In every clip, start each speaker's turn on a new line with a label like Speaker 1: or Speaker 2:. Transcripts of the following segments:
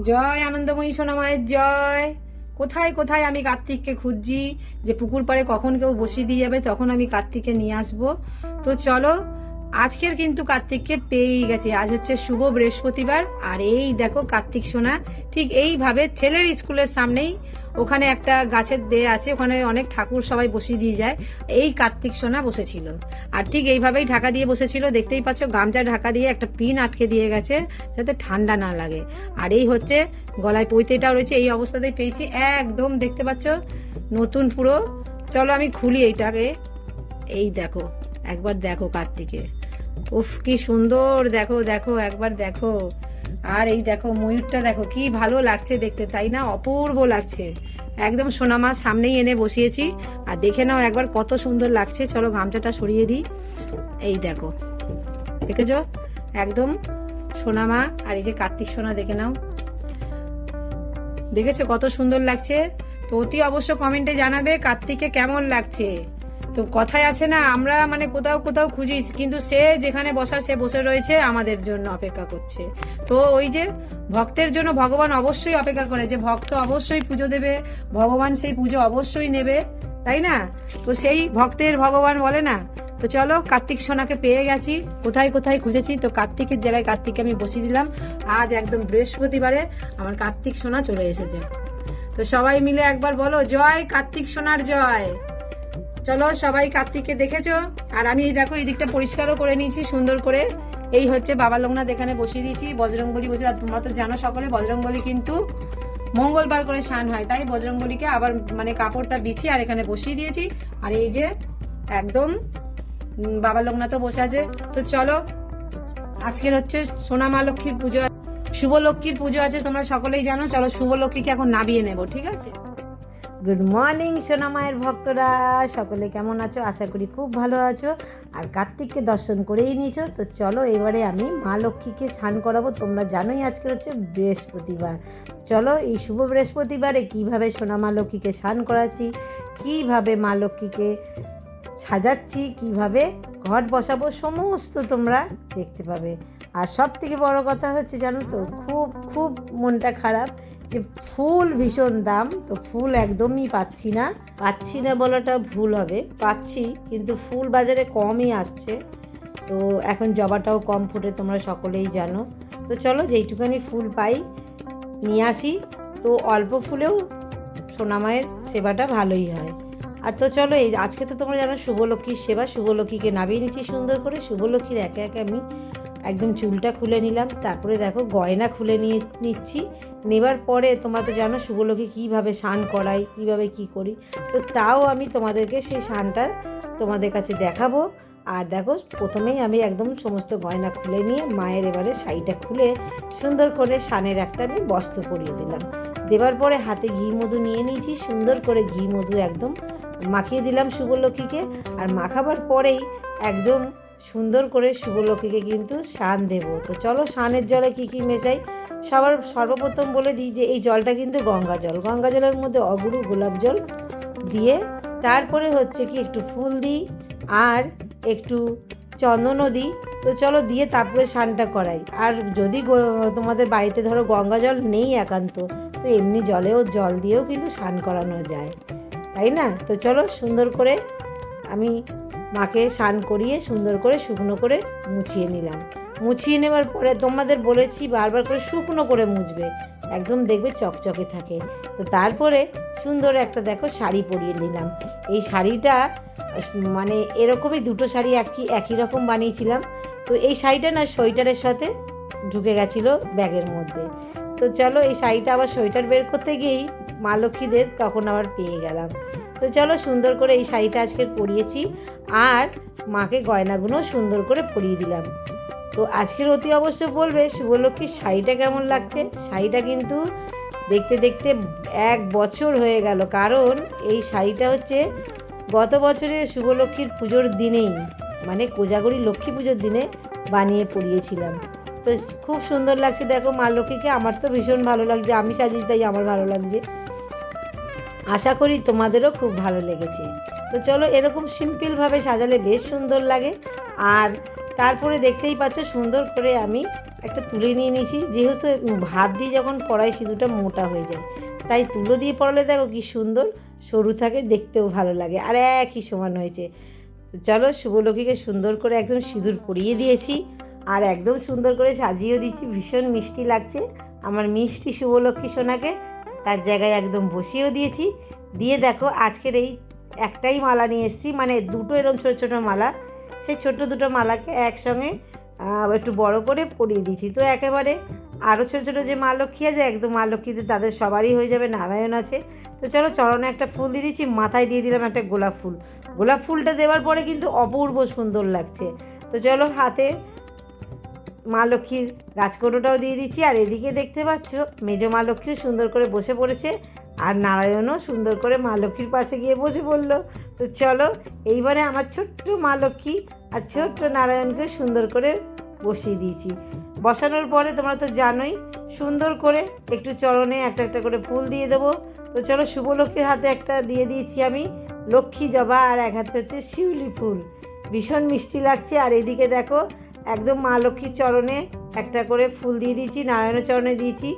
Speaker 1: জয় আনন্দময়ী সোনামায়ের জয়। কোথায় কোথায় আমি কার্তিককে খুঁজছি? যে পুকুর পাড়ে কখন কেউ বসিয়ে দিয়ে যাবে, তখন আমি কার্তিককে নিয়ে আসব। তো চলো আজকের কিন্তু কার্তিককে পেয়েই গেছে। আজ হচ্ছে শুভ বৃহস্পতিবার। আর এই দেখো কার্তিক সোনা, ঠিক এইভাবে ছেলের স্কুলের সামনেই ওখানে একটা গাছের দেয়ে আছে, ওখানে অনেক ঠাকুর সবাই বসিয়ে দিয়ে যায়। এই কার্তিক সোনা বসেছিল। আর ঠিক এইভাবেই ঢাকা দিয়ে বসেছিল। দেখতেই পাচ্ছ, গামছা ঢাকা দিয়ে একটা পিন আটকে দিয়ে গেছে, যাতে ঠান্ডা না লাগে। আর এই হচ্ছে গলায় পৈতেটাও রয়েছে, এই অবস্থাতেই পেয়েছি। একদম দেখতে পাচ্ছ, নতুন পুরো। চলো আমি খুলি এইটাকে। এই দেখো, একবার দেখো কার্তিকে উফ, কি সুন্দর, দেখো দেখো, একবার দেখো। আর এই দেখো, ময়ূরটা দেখো, কি ভালো লাগছে দেখতে, তাই না? অপূর্ব লাগছে। একদম সোনামার সামনেই এনে বসিয়েছি। আর দেখে নাও একবার কত সুন্দর লাগছে। চলো গামছাটা সরিয়ে দিই। এই দেখো, দেখেছ? একদম সোনামা আর এই যে কার্তিক সোনা, দেখে নাও। দেখেছ কত সুন্দর লাগছে? তো অতি অবশ্য কমেন্টে জানাবে কার্তিককে কেমন লাগছে। তো কথায় আছে না, আমরা মানে কোথাও কোথাও খুঁজি, কিন্তু সে যেখানে বসার, সে বসে রয়েছে আমাদের জন্য অপেক্ষা করছে। তো ওই যে ভক্তের জন্য ভগবান অবশ্যই অপেক্ষা করে, যে ভক্ত অবশ্যই পুজো দেবে, ভগবান সেই পুজো অবশ্যই নেবে, তাই না? তো সেই ভক্তের ভগবান বলে না। তো চলো, কার্তিক সোনাকে পেয়ে গেছি, কোথায় কোথায় খুঁজেছি, তো কার্তিকের জায়গায় কার্তিককে আমি বসিয়ে দিলাম। আজ একদম বৃহস্পতিবারে আমার কার্তিক সোনা চলে এসেছে। তো সবাই মিলে একবার বলো, জয় কার্তিক সোনার জয়। চলো সবাই কার্তিককে দেখেছ? আর আমি এই দেখো, এই দিকটা পরিষ্কারও করে নিয়েছি, সুন্দর করে। এই হচ্ছে বাবা লোকনাথ এখানে বসিয়ে দিয়েছি বজরংবলী বসে আর তোমরা তো জানো সকলে বজরংবলী কিন্তু মঙ্গলবার করে স্নান হয়। তাই বজরংবলীকে আবার মানে কাপড়টা বিছিয়ে আর এখানে বসিয়ে দিয়েছি। আর এই যে একদম বাবা লোকনাথও বসে আছে। তো চলো, আজকের হচ্ছে সোনা মা লক্ষ্মীর পুজো। শুভ লক্ষ্মীর পুজো আছে, তোমরা সকলেই জানো। চলো শুভ লক্ষ্মীকে এখন নাবিয়ে নেব, ঠিক আছে? গুড মর্নিং সোনা মায়ের ভক্তরা। সকলে কেমন আছো? আশা করি খুব ভালো আছো। আর কার্তিককে দর্শন করেই নিয়েছো। তো চলো এবারে আমি মা লক্ষ্মীকে স্নান করাবো। তোমরা জানোই আজকে হচ্ছে বৃহস্পতিবার। চলো এই শুভ বৃহস্পতিবারে কীভাবে সোনা মা লক্ষ্মীকে স্নান করাচ্ছি, কীভাবে মা লক্ষ্মীকে সাজাচ্ছি, কীভাবে ঘট বসাবো, সমস্ত তোমরা দেখতে পাবে। আর সব থেকে বড় কথা হচ্ছে জানো তো, খুব খুব মনটা খারাপ। ফুল ভীষণ দাম, তো ফুল একদমই পাচ্ছি না। পাচ্ছি না বলাটা ভুল হবে, পাচ্ছি, কিন্তু ফুল বাজারে কমই আসছে। তো এখন জবাটাও কম ফুটে, তোমরা সকলেই জানো। তো চলো যেইটুখানি ফুল পাই, নিয়ে আসি। তো অল্প ফুলেও সোনামায়ের সেবাটা ভালোই হয়। আর তো চলো, এই আজকে তো তোমরা জানো শুভলক্ষ্মীর সেবা, শুভলক্ষ্মীকে নামিয়ে নিচ্ছি সুন্দর করে। শুভলক্ষ্মীর একে একে আমি একদম চুলটা খুলে নিলাম, তারপরে দেখো গয়না খুলে নিয়ে নিচ্ছি। নেবার পরে তোমরা তো জানো শুভলক্ষ্মী কীভাবে স্নান করাই কীভাবে কি করি। তো তাও আমি তোমাদেরকে সেই স্নানটা তোমাদের কাছে দেখাবো। আর দেখো প্রথমেই আমি একদম সমস্ত গয়না খুলে নিয়ে মায়ের এবারে শাড়িটা খুলে সুন্দর করে সানের একটা আমি বস্ত্র পরিয়ে দিলাম। দেবার পরে হাতে ঘি মধু নিয়ে নিয়েছি, সুন্দর করে ঘি মধু একদম মাখিয়ে দিলাম শুভলক্ষ্মীকে। আর মাখাবার পরেই একদম সুন্দর করে শুভলক্ষ্মীকে কিন্তু শান দেব। তো চলো শানের জলে কি কি মেশাই? সবার সর্বপ্রথম বলে দিই যে এই জলটা কিন্তু গঙ্গা জল। গঙ্গা জলের মধ্যে অগুরু গোলাপ জল দিয়ে তারপরে হচ্ছে কি একটু ফুল দিই আর একটু চন্দনও দিই। তো চলো দিয়ে তারপরে স্নানটা করাই। আর যদি তোমাদের বাড়িতে ধরো গঙ্গা জল নেই একান্ত, তো এমনি জলেও, জল দিয়েও কিন্তু স্নান করানো যায়। তাই না? তো চলো সুন্দর করে আমি মাকে স্নান করিয়ে সুন্দর করে শুকনো করে মুছিয়ে নিলাম। মুছিয়ে নেওয়ার পরে তোমাদের বলেছি বারবার করে শুকনো করে মুছবে। একদম দেখবে চকচকে থাকে। তো তারপরে সুন্দর একটা দেখো শাড়ি পরিয়ে নিলাম। এই শাড়িটা মানে এরকমই দুটো শাড়ি একই একই রকম বানিয়েছিলাম। তো এই শাড়িটা না সোয়েটারের সাথে ঢুকে গেছিল ব্যাগের মধ্যে। তো চলো এই শাড়িটা আবার সোয়েটার বের করতে গিয়েই মা লক্ষ্মীদের তখন আবার পেয়ে গেলাম। তো চলো সুন্দর করে এই শাড়িটা আজকে পরিয়েছি আর মাকে গয়নাগুলো সুন্দর করে পরিয়ে দিলাম। তো আজকের অতি অবশ্য বলবে, শুভলক্ষ্মীর শাড়িটা কেমন লাগছে? শাড়িটা কিন্তু দেখতে দেখতে এক বছর হয়ে গেল, কারণ এই শাড়িটা হচ্ছে গত বছরের শুভলক্ষ্মীর পুজোর দিনেই মানে কোজাগরি লক্ষ্মী পুজোর দিনে বানিয়ে পরিয়েছিলাম। তো খুব সুন্দর লাগছে, দেখো মা লক্ষ্মীকে, আমার তো ভীষণ ভালো লাগছে, আমি সাজিয়েছি, তাই আমার ভালো লাগছে। আশা করি তোমাদেরও খুব ভালো লেগেছে। তো চলো এরকম সিম্পলভাবে সাজালে বেশ সুন্দর লাগে। আর তারপরে দেখতেই পাচ্ছ সুন্দর করে আমি একটা তুলে নিয়ে নিয়েছি। যেহেতু ভাত দিয়ে যখন পড়াই সিঁদুরটা মোটা হয়ে যায়, তাই তুলো দিয়ে পড়ালে দেখো কি সুন্দর সরু থাকে, দেখতেও ভালো লাগে আর একই সমান হয়েছে। চলো শুভলক্ষীকে সুন্দর করে একদম সিঁদুর পরিয়ে দিয়েছি আর একদম সুন্দর করে সাজিয়েও দিচ্ছি। ভীষণ মিষ্টি লাগছে। আমার মিষ্টি শুভলক্ষ্মী সোনাকে তার জায়গায় একদম বসিয়েও দিয়েছি। দিয়ে দেখো, আজকের এই একটাই মালা নিয়ে এসেছি। মানে দুটো এরকম ছোটো ছোটো মালা। সেই ছোট্ট দুটো মালাকে একসঙ্গে একটু বড় করে পরিয়ে দিয়েছি। তো একেবারে আরও ছোটো ছোটো যে মা লক্ষ্মী আছে, একদম মা লক্ষ্মীতে তাদের সবারই হয়ে যাবে, নারায়ণ আছে। তো চলো, চরণে একটা ফুল দিয়ে দিচ্ছি, মাথায় দিয়ে দিলাম একটা গোলাপ ফুল। গোলাপ ফুলটা দেওয়ার পরে কিন্তু অপূর্ব সুন্দর লাগছে। তো চলো, হাতে মা লক্ষ্মীর গাছকোটোটাও দিয়ে দিচ্ছি। আর এদিকে দেখতে পাচ্ছ, মেজ মা লক্ষ্মীও সুন্দর করে বসে পড়েছে, আর নারায়ণও সুন্দর করে মা লক্ষ্মীর পাশে গিয়ে বসে পড়ল। তো চলো, এইবারে আমার ছোট্ট মা লক্ষ্মী আর ছোট্ট নারায়ণকে সুন্দর করে বসিয়ে দিয়েছি। বসানোর পরে তোমরা তো জানোই, সুন্দর করে একটু চরণে একটা একটা করে ফুল দিয়ে দেবো। তো চলো, শুভ লক্ষ্মীর হাতে একটা দিয়ে দিয়েছি আমি। লক্ষ্মী জবা, আর এক হাতে হচ্ছে শিউলি ফুল। ভীষণ মিষ্টি লাগছে। আর এদিকে দেখো একদম মা লক্ষ্মীর চরণে একটা করে ফুল দিয়ে দিয়েছি, নারায়ণের চরণে দিয়েছি।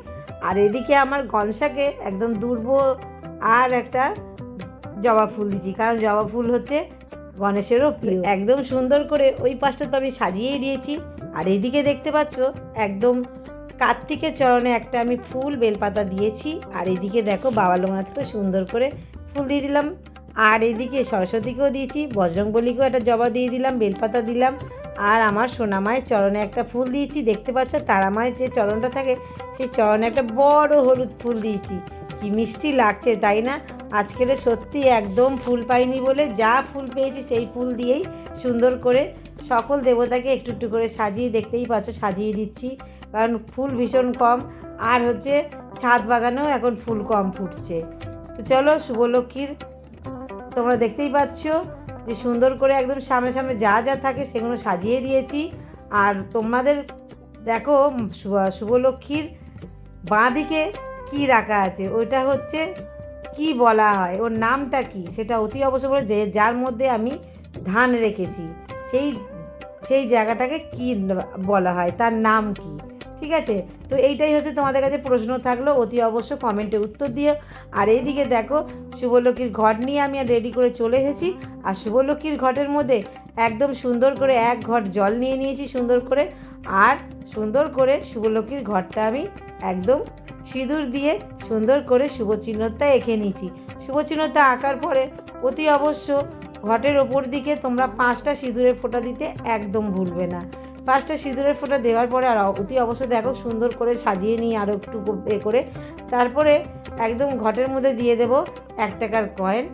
Speaker 1: আর এদিকে আমার গনসাকে একদম দুর্ব আর একটা জবা ফুল দিচ্ছি কারণ জবা ফুল হচ্ছে গণেশেরও প্রিয়। একদম সুন্দর করে ওই পাশটা তো আমি সাজিয়েই দিয়েছি। আর এদিকে দেখতে পাচ্ছ, একদম কার্তিকের চরণে একটা আমি ফুল বেলপাতা দিয়েছি। আর এদিকে দেখো বাবা লোকনাথকে সুন্দর করে ফুল দিয়ে দিলাম। আর এদিকে সরস্বতীকেও দিয়েছি, বজরংবলীকেও একটা জবা দিয়ে দিলাম, বেলপাতা দিলাম, আর আমার সোনামায়ের চরণে একটা ফুল দিয়েছি, দেখতে পাচ্ছ তারামায়ের যে চরণটা থাকে, সেই চরণে একটা বড় হলুদ ফুল দিয়েছি। কি মিষ্টি লাগছে, তাই না? আজকের সত্যি একদম ফুল পাইনি বলে যা ফুল পেয়েছি সেই ফুল দিয়েই সুন্দর করে সকল দেবতাকে একটু একটু করে সাজিয়ে, দেখতেই পাচ্ছ সাজিয়ে দিচ্ছি, কারণ ফুল ভীষণ কম, আর হচ্ছে ছাদ বাগানেও এখন ফুল কম ফুটছে। তো চলো শুভলক্ষ্মীর তোমরা দেখতেই পাচ্ছ যে সুন্দর করে একদম সামনে সামনে যা যা থাকে সেগুলো সাজিয়ে দিয়েছি। আর তোমাদের দেখো শুভলক্ষ্মীর বাঁ দিকে কী রাখা আছে? ওইটা হচ্ছে কি বলা হয়? ওর নামটা কি? সেটা অতি অবশ্য বলে যে যার মধ্যে আমি ধান রেখেছি, সেই সেই জায়গাটাকে কি বলা হয়? তার নাম কি? ঠিক আছে? তো এইটাই হচ্ছে তোমাদের কাছে প্রশ্ন থাকল, অতি অবশ্য কমেন্টে উত্তর দিও। আর এইদিকে দেখো, শুভলক্ষ্মীর ঘট নিয়ে আমি আর রেডি করে চলে এসেছি। আর শুভলক্ষ্মীর ঘটের মধ্যে একদম সুন্দর করে এক ঘট জল নিয়ে নিয়েছি সুন্দর করে। আর সুন্দর করে শুভলক্ষ্মীর ঘরটা আমি একদম সিঁদুর দিয়ে সুন্দর করে শুভচিহ্নটা এঁকে নিয়েছি। শুভচিহ্নটা আঁকার পরে অতি অবশ্য ঘটের ওপর দিকে তোমরা পাঁচটা সিঁদুরের ফোঁটা দিতে একদম ভুলবে না। পাঁচটা সিঁদুরের ফোঁটা দেওয়ার পরে আর অতি অবশ্য দেখো সুন্দর করে সাজিয়ে নিই আরও একটু এ করে। তারপরে একদম ঘটের মধ্যে দিয়ে দেব এক টাকার কয়েন,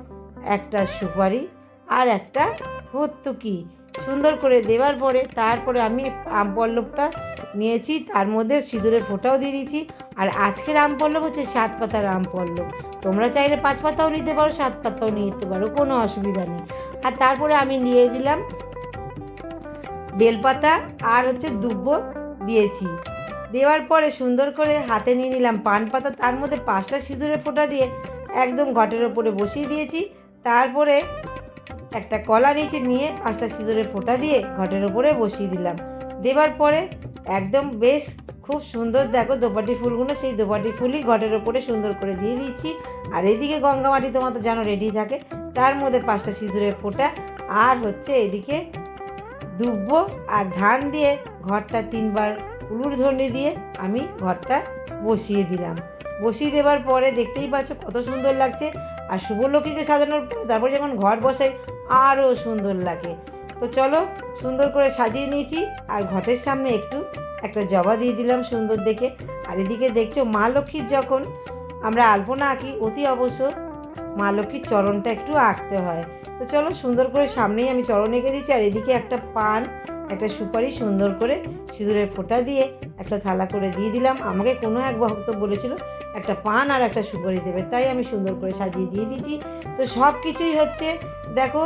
Speaker 1: একটা সুপারি আর একটা ভর্তুকি। সুন্দর করে দেওয়ার পরে তারপরে আমি আম পল্লবটা নিয়েছি, তার মধ্যে সিঁদুরের ফোঁটাও দিয়ে দিয়েছি। আর আজকের আম পল্লব হচ্ছে সাত পাতার আম পল্লব। তোমরা চাইলে পাঁচ পাতাও নিতে পারো, সাত পাতাও নিতে পারো, কোনো অসুবিধা নেই। আর তারপরে আমি নিয়ে দিলাম বেলপাতা আর হচ্ছে দুব্ব দিয়েছি। দেওয়ার পরে সুন্দর করে হাতে নিয়ে নিলাম পান পাতা। তার মধ্যে পাঁচটা সিঁদুরের ফোঁটা দিয়ে একদম ঘটের ওপরে বসিয়ে দিয়েছি। তারপরে একটা কলা নিচে নিয়ে পাঁচটা সিঁদুরের ফোঁটা দিয়ে ঘটের ওপরে বসিয়ে দিলাম। দেওয়ার পরে একদম বেশ খুব সুন্দর দেখো দোপাটি ফুলগুলো, সেই দোপাটি ফুলই ঘটের ওপরে সুন্দর করে দিয়ে দিচ্ছি আর এদিকে গঙ্গামাটি তোমার তো জানো রেডি থাকে। তার মধ্যে পাঁচটা সিঁদুরের ফোঁটা আর হচ্ছে এদিকে দুব্ব আর ধান দিয়ে ঘরটা তিনবার উলুর ধন্ডি দিয়ে আমি ঘরটা বসিয়ে দিলাম। বসিয়ে দেওয়ার পরে দেখতেই পাচ্ছ কত সুন্দর লাগছে আর শুভলক্ষ্মীকে সাজানোর পরে তারপর যখন ঘর বসাই আরও সুন্দর লাগে। তো চলো সুন্দর করে সাজিয়ে নিয়েছি আর ঘটের সামনে একটু একটা জবা দিয়ে দিলাম সুন্দর দেখে। আর এদিকে দেখছ মা লক্ষ্মীর যখন আমরা আলপনা আঁকি অতি অবশ্য মা লক্ষ্মীর চরণটা একটু আঁকতে হয়। তো চলো সুন্দর করে সামনেই আমি চরণ এঁকে দিচ্ছি, আর এদিকে একটা পান, একটা সুপারি সুন্দর করে সিঁদুরের ফোঁটা দিয়ে একটা থালা করে দিয়ে দিলাম। আমাকে কোনো এক ভক্ত বলেছিল, একটা পান আর একটা সুপারি দেবে। তাই আমি সুন্দর করে সাজিয়ে দিয়ে দিয়েছি। তো সব কিছুই হচ্ছে, দেখো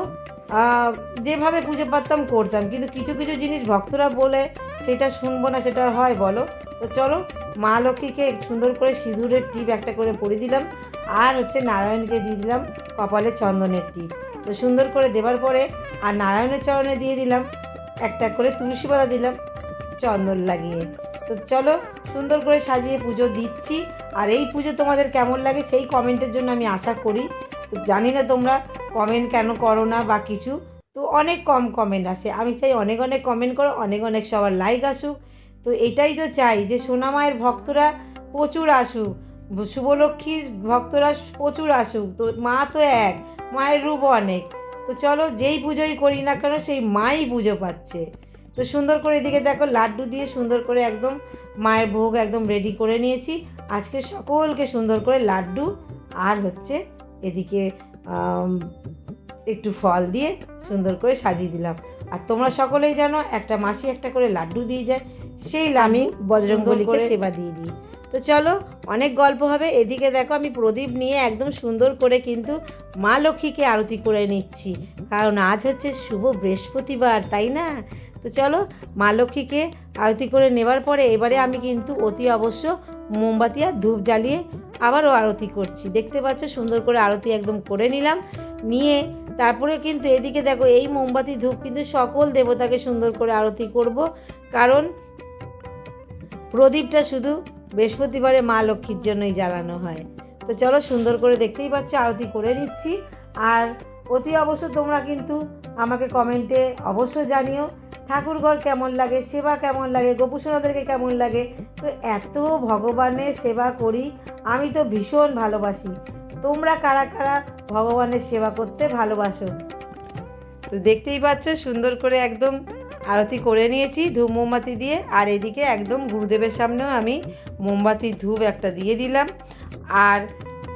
Speaker 1: যেভাবে পুজো পারতাম করতাম, কিন্তু কিছু কিছু জিনিস ভক্তরা বলে সেটা শুনব না, সেটা হয় বলো। তো চলো মা লক্ষ্মীকে সুন্দর করে সিঁদুরের টিপ একটা করে পরে দিলাম। আর হচ্ছে নারায়ণকে দিয়ে দিলাম কপালে চন্দনের টিপ তো সুন্দর করে দেওয়ার পরে আর নারায়ণের চরণে দিয়ে দিলাম, একটা করে তুলসী পাতা দিলাম, চন্দন লাগিয়ে।
Speaker 2: তো চলো সুন্দর করে সাজিয়ে পুজো দিচ্ছি। আর এই পুজো তোমাদের কেমন লাগে সেই কমেন্টের জন্য আমি আশা করি। জানি না তোমরা কমেন্ট কেন করো না বা কিছু। তো অনেক কম কমেন্ট আসে। আমি চাই অনেক অনেক কমেন্ট করো, অনেক অনেক সবার লাইক আসুক। তো এটাই তো চাই যে সোনামায়ের ভক্তরা প্রচুর আসুক। শুভলক্ষ্মীর ভক্তরা প্রচুর আসুক তো মা তো এক মায়ের রূপ অনেক। তো চলো যেই পুজোই করি না কেন সেই মাই পুজো পাচ্ছে। তো সুন্দর করে এদিকে দেখো লাড্ডু দিয়ে সুন্দর করে একদম মায়ের ভোগ একদম রেডি করে নিয়েছি। আজকে সকলকে সুন্দর করে লাড্ডু আর হচ্ছে এদিকে একটু ফল দিয়ে সুন্দর করে সাজিয়ে দিলাম। আর তোমরা সকলেই জানো একটা মাসি একটা করে লাড্ডু দিয়ে যায়। সেই লামি বজরঙ্গলিকে সেবা দিয়ে দিই। তো চলো, অনেক গল্প হবে। এদিকে দেখো, আমি প্রদীপ নিয়ে একদম সুন্দর করে কিন্তু মা লক্ষ্মীকে আরতি করে নিচ্ছি। কারণ আজ হচ্ছে শুভ বৃহস্পতিবার, তাই না? তো চলো, মা লক্ষ্মীকে আরতি করে নেবার পরে এবারে আমি কিন্তু অতি অবশ্য মোমবাতি আর ধূপ জ্বালিয়ে আবারও আরতি করছি। দেখতে পাচ্ছ, সুন্দর করে আরতি একদম করে নিলাম। নিয়ে তারপরে কিন্তু এদিকে দেখো, এই মোমবাতি, ধূপ কিন্তু সকল দেবতাকে সুন্দর করে আরতি করব। কারণ প্রদীপটা শুধু বৃহস্পতিবারে মা লক্ষ্মীর জন্যই জ্বালানো হয়। তো চলো সুন্দর করে দেখতেই পাচ্ছ, আরতি করে নিচ্ছি। আর অতি অবশ্য তোমরা কিন্তু আমাকে কমেন্টে অবশ্য জানিও, ঠাকুরঘর কেমন লাগে, সেবা কেমন লাগে গোপুসোনাদেরকে কেমন লাগে। তো এত ভগবানের সেবা করি, আমি তো ভীষণ ভালোবাসি। তোমরা কারা কারা ভগবানের সেবা করতে ভালোবাসো? তো দেখতেই পাচ্ছ, সুন্দর করে একদম আরতি করে নিয়েছি ধূপ মোমবাতি দিয়ে। আর এদিকে একদম গুরুদেবের সামনেও আমি মোমবাতি ধূপ একটা দিয়ে দিলাম। আর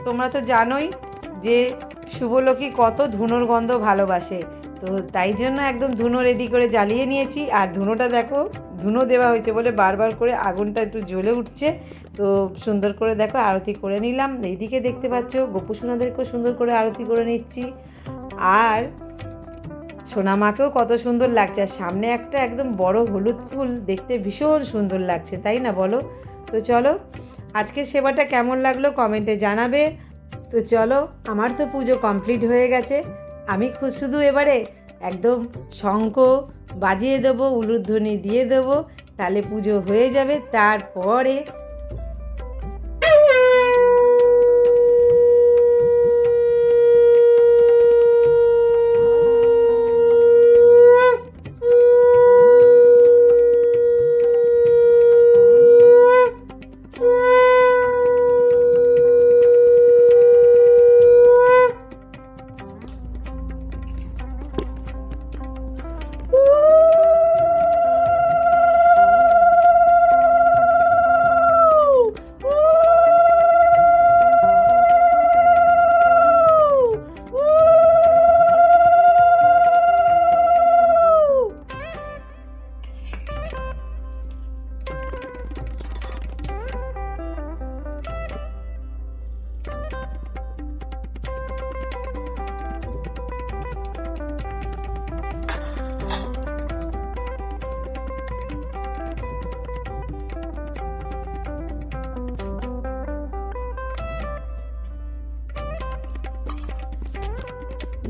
Speaker 2: তোমরা তো জানোই যে শুভলক্ষ্মী কত ধুনোর গন্ধ ভালোবাসে। তো তাই জন্য একদম ধুনো রেডি করে জ্বালিয়ে নিয়েছি। আর ধুনোটা দেখো, ধুনো দেওয়া হয়েছে বলে বারবার করে আগুনটা একটু জ্বলে উঠছে। তো সুন্দর করে দেখো আরতি করে নিলাম। এইদিকে দেখতে পাচ্ছ, গোপুসোনাদেরকেও সুন্দর করে আরতি করে নিচ্ছি। আর সোনামাকেও কত সুন্দর লাগছে। আর সামনে একটা একদম বড় হলুদ ফুল দেখতে ভীষণ সুন্দর লাগছে, তাই না বলো? তো চলো, আজকের সেবাটা কেমন লাগল কমেন্টে জানাবে। তো চলো, আমার তো পুজো কমপ্লিট হয়ে গেছে। আমি খুব শুধু এবারে একদম শঙ্খ বাজিয়ে দেবো, উলুধ্বনি দিয়ে দেবো, তাহলে পুজো হয়ে যাবে। তারপরে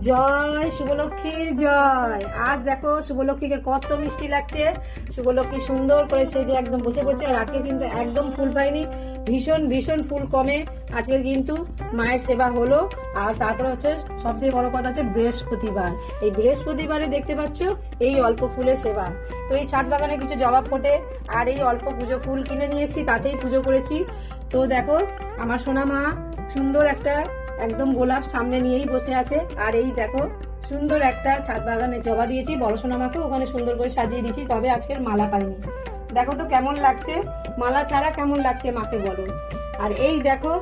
Speaker 1: জয় শুভলক্ষ্মীর জয়। আজ দেখো শুভলক্ষ্মীকে কত মিষ্টি লাগছে। শুভলক্ষ্মী সুন্দর করে সে যে একদম বসে পড়ছে আর আজকে কিন্তু একদম ফুল পাইনি ভীষণ ভীষণ ফুল কমে। আজকের কিন্তু মায়ের সেবা হলো। আর তারপরে হচ্ছে সবথেকে বড় কথা হচ্ছে বৃহস্পতিবার। এই বৃহস্পতিবারে দেখতে পাচ্ছ এই অল্প ফুলের সেবা। তো এই ছাদ বাগানে কিছু জবা ফোটে আর এই অল্প পুজো ফুল কিনে নিয়ে এসেছি, তাতেই পুজো করেছি। তো দেখো আমার সোনা মা সুন্দর একটা একদম গোলাপ সামনে নিয়েই বসে আছে। আর এই দেখো, সুন্দর একটা ছাদ বাগানে জবা দিয়েছি, বড় সোনা মাকে ওখানে সুন্দর করে সাজিয়ে দিয়েছি, তবে আজকের মালা পাইনি। দেখো তো কেমন লাগছে, মালা ছাড়া কেমন লাগছে মাকে বলো। আর এই দেখো,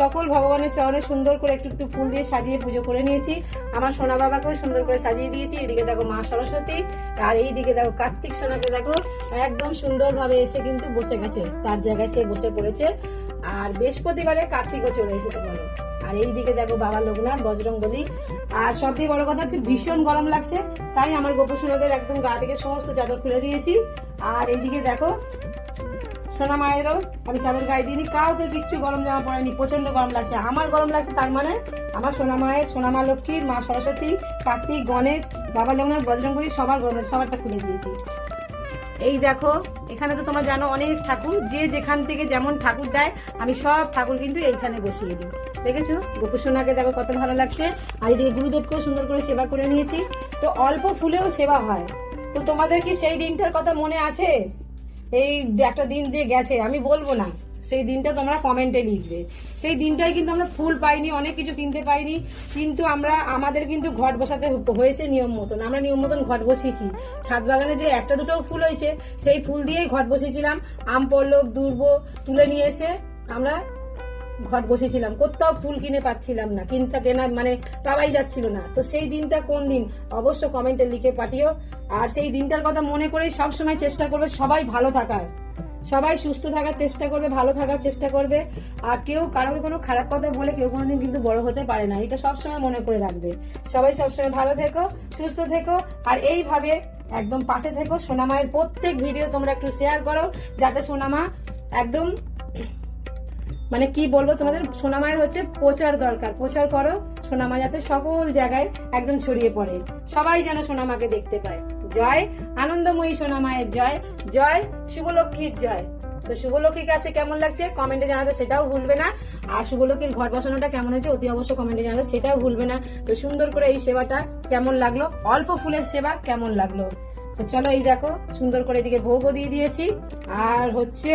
Speaker 1: সকল ভগবানের চরণে সুন্দর করে একটু একটু ফুল দিয়ে সাজিয়ে পুজো করে নিয়েছি। আমার সোনা বাবাকেও সুন্দর করে সাজিয়ে দিয়েছি, এদিকে দেখো মা সরস্বতী, আর এই দিকে দেখো কার্তিক সোনাকে দেখো, একদম সুন্দরভাবে এসে কিন্তু বসে গেছে, তার জায়গায় সে বসে পড়েছে। আর বৃহস্পতিবারে কার্তিকও চলে এসেছে আর এই দিকে দেখো বাবা লোকনাথ, বজরংবলী। আর সব থেকে বড় কথা হচ্ছে ভীষণ গরম লাগছে, তাই আমার গোপসোনাদের একদম গা থেকে সমস্ত চাদর খুলে দিয়েছি। আর এইদিকে দেখো, সোনা মায়েরও আমি চাদর গায়ে দিইনি, কাউকে কিচ্ছু গরম জামা পড়েনি প্রচণ্ড গরম লাগছে। আমার গরম লাগছে তার মানে আমার সোনা মায়ের, সোনা মা লক্ষ্মীর, মা সরস্বতী, কার্তিক, গণেশ, বাবা লোকনাথ, বজরংবলী সবার গরম সবারটা খুলে দিয়েছি। এই দেখো, এখানে তো তোমরা জানো অনেক ঠাকুর। যে যেখান থেকে যেমন ঠাকুর দেয়, আমি সব ঠাকুর কিন্তু এইখানে বসিয়ে দিই। দেখেছ? গোপুসোনাকে দেখো কত ভালো লাগছে। আর এদিকে গুরুদেবকেও সুন্দর করে সেবা করে নিয়েছি। তো অল্প ফুলেও সেবা হয়। তো তোমাদের কি সেই দিনটার কথা মনে আছে? এই একটা দিন যে গেছে, আমি বলব না। সেই দিনটা তোমরা কমেন্টে লিখবে। সেই দিনটাই কিন্তু আমরা ফুল পাইনি, অনেক কিছু কিনতে পাইনি, কিন্তু আমরা, আমাদের কিন্তু ঘট বসাতে হয়েছে নিয়ম মতন। আমরা নিয়ম মতন ঘট বসিয়েছি। ছাদ বাগানে যে একটা দুটো ফুল হয়েছে, সেই ফুল দিয়েই ঘট বসিয়েছিলাম। আম পল্লব দুর্ব তুলে নিয়ে এসে আমরা ঘট বসেছিলাম কোথাও ফুল কিনে পাচ্ছিলাম না, কিনতে, কেনা মানে পাওয়াই যাচ্ছিল না। তো সেই দিনটা কোন দিন? অবশ্য কমেন্টে লিখে পাঠিও। আর সেই দিনটার কথা মনে করেই সব সময় চেষ্টা করবে সবাই ভালো থাকার। সবাই সুস্থ থাকার চেষ্টা করবে, ভালো থাকার চেষ্টা করবে। আর কেউ কারোকে কোনো খারাপ কথা বলে কেউ কোনোদিন কিন্তু বড় হতে পারে না। এটা সবসময় মনে করে রাখবে। সবাই সবসময় ভালো থেকো, সুস্থ থেকো। আর এইভাবে একদম পাশে থেকো। সোনামায়ের প্রত্যেক ভিডিও তোমরা একটু শেয়ার করো, যাতে সোনামা একদম মানে কি বলব তোমাদের? সোনামায়ের হচ্ছে প্রচার দরকার। প্রচার করো। সোনামা যাতে সকল জায়গায় একদম ছড়িয়ে পড়ে। সবাই যেন সোনামাকে দেখতে পায়। জয়। আনন্দময়ী সোনা মায়ের জয়। জয়, শুভলক্ষ্মীর জয়। তো শুভলক্ষীর কাছে কেমন লাগছে কমেন্টে জানাতে সেটাও ভুলবে না। আর শুভলক্ষীর ঘর বসানোটা কেমন হয়েছে অতি অবশ্য কমেন্টে জানাতে সেটাও ভুলবে না। তো সুন্দর করে এই সেবাটা কেমন লাগল? অল্প ফুলের সেবা কেমন লাগল? তো চলো এই দেখো, সুন্দর করে এদিকে ভোগও দিয়ে দিয়েছি। আর হচ্ছে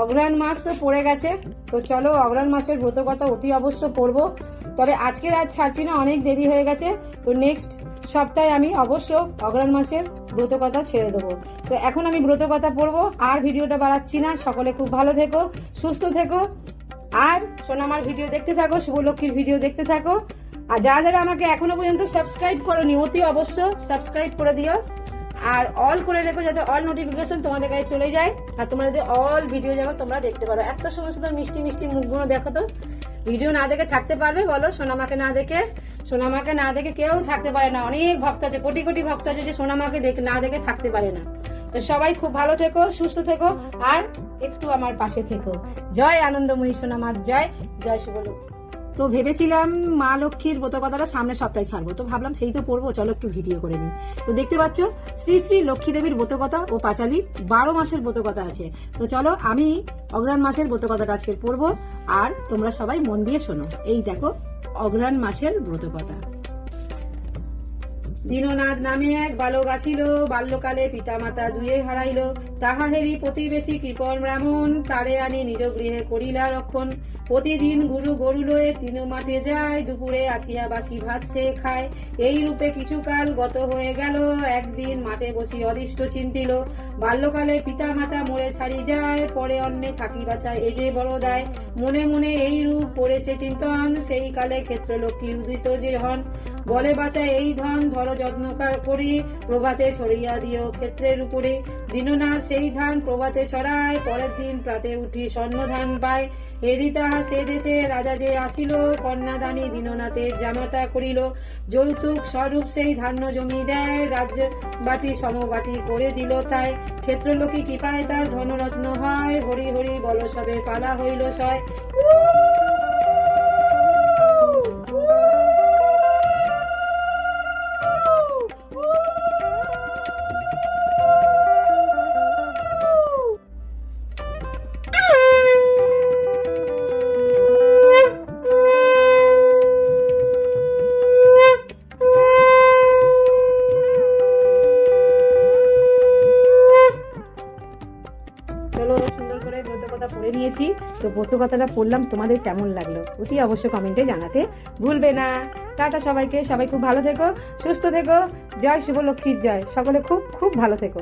Speaker 1: অগ্রহায়ণ মাস তো পড়ে গেছে, তো চলো অগ্রহায়ণ মাসের ব্রত কথা অতি অবশ্য পড়ব। তবে আজকের আজ ছাড়ছি না, অনেক দেরি হয়ে গেছে। তো নেক্সট সপ্তাহে আমি অবশ্য অগ্রহায়ণ মাসের ব্রত কথা ছেড়ে দেবো। তো এখন আমি ব্রত কথা পড়ব, আর ভিডিওটা বাড়াচ্ছি না, সকলে খুব ভালো থেকো, সুস্থ থেকো। আর সোনামার ভিডিও দেখতে থাকো, শুভলক্ষ্মীর ভিডিও দেখতে থাকো। আর যারা যারা আমাকে এখনও পর্যন্ত সাবস্ক্রাইব করোনি, অতি অবশ্য সাবস্ক্রাইব করে দিও। আর অল করে রেখো যাতে অল নোটিফিকেশন তোমাদের কাছে চলে যায়। আর তোমরা যদি অল ভিডিও যেন তোমরা দেখতে পারো। এত সময় সুন্দর মিষ্টি মিষ্টি মুখগুলো দেখো তো। ভিডিও না দেখে থাকতে পারবে, বলো। সোনামাকে না দেখে, সোনামাকে না দেখে কেউ থাকতে পারে না। অনেক ভক্ত আছে, কোটি কোটি ভক্ত আছে যে সোনামাকে দেখে না দেখে থাকতে পারে না। তো সবাই খুব ভালো থেকো, সুস্থ থেকো, আর একটু আমার পাশে থেকো। জয় আনন্দময়ী সোনামার জয় জয় শুভলক্ষ্মী তো ভেবেছিলাম মা লক্ষ্মীর ব্রত কথাটা সামনের সপ্তাহে ছাড়বো। তো ভাবলাম সেই তো পড়ব, চলো একটু ভিডিও করে নিই। তো দেখতে পাচ্ছ, শ্রী শ্রী লক্ষ্মী দেবীর ব্রত কথা ও পাঁচালির বারো মাসের ব্রত কথা আছে। তো চলো আমি অগ্রহায়ণ মাসের ব্রত কথাটা আজকে পড়ব, আর তোমরা সবাই মন দিয়ে শোনো। এই দেখো অগ্রহায়ণ মাসের ব্রত কথা দীননাথ নামে এক বালক আছিল, বাল্যকালে পিতামাতা দুয়ে হারাইল। তাহা হেরি প্রতিবেশী কৃপণ ব্রাহ্মণ, তারে আনি নিজ গৃহে করিলা রক্ষণ। প্রতিদিন গুরু গরু লয়ে তিন মাঠে যায়, দুপুরে আসিয়া বাসি ভাত সে খায়। এই রূপে কিছুকাল গত হয়ে গেল, একদিন মাঠে বসি অদিষ্ট চিন্তিল। বাল্যকালে পিতা মাতা মরে ছাড়ি যায়, পরে অন্যে থাকি বাঁচায় এ যে বড় দায়। মনে মনে এই রূপ পড়েছে চিন্তন, সেই কালে ক্ষেত্র লক্ষ্মী উদিত যে হন। বলে বাঁচায় এই ধন, ধরো যত্ন করি, প্রভাতে ছড়িয়া দিও ক্ষেত্রের উপরে। দিননাথ সেই ধান প্রভাতে ছড়ায়, পরের দিন প্রাতে উঠি স্বর্ণ ধান পায়। এরি তাহা সে দেশে রাজা যে আসিল, কন্যাদানী দীননাথের জামাতা করিল। যৌতুক স্বরূপ সেই ধান্য জমি দেয়, রাজ্য বাটি সমবাটি করে দিল তাই। ক্ষেত্রলোকী কৃপায় তার ধনরত্ন হয়, হরি হরি বল সবে পালা হইল সয়। তো ব্রত কথাটা পড়লাম, তোমাদের কেমন লাগল? অতি অবশ্য কমেন্টে জানাতে ভুলবে না। টাটা সবাইকে, সবাই খুব ভালো থেকো, সুস্থ থেকো, জয় শুভলক্ষ্মীর জয়। সকলে খুব খুব ভালো থেকো।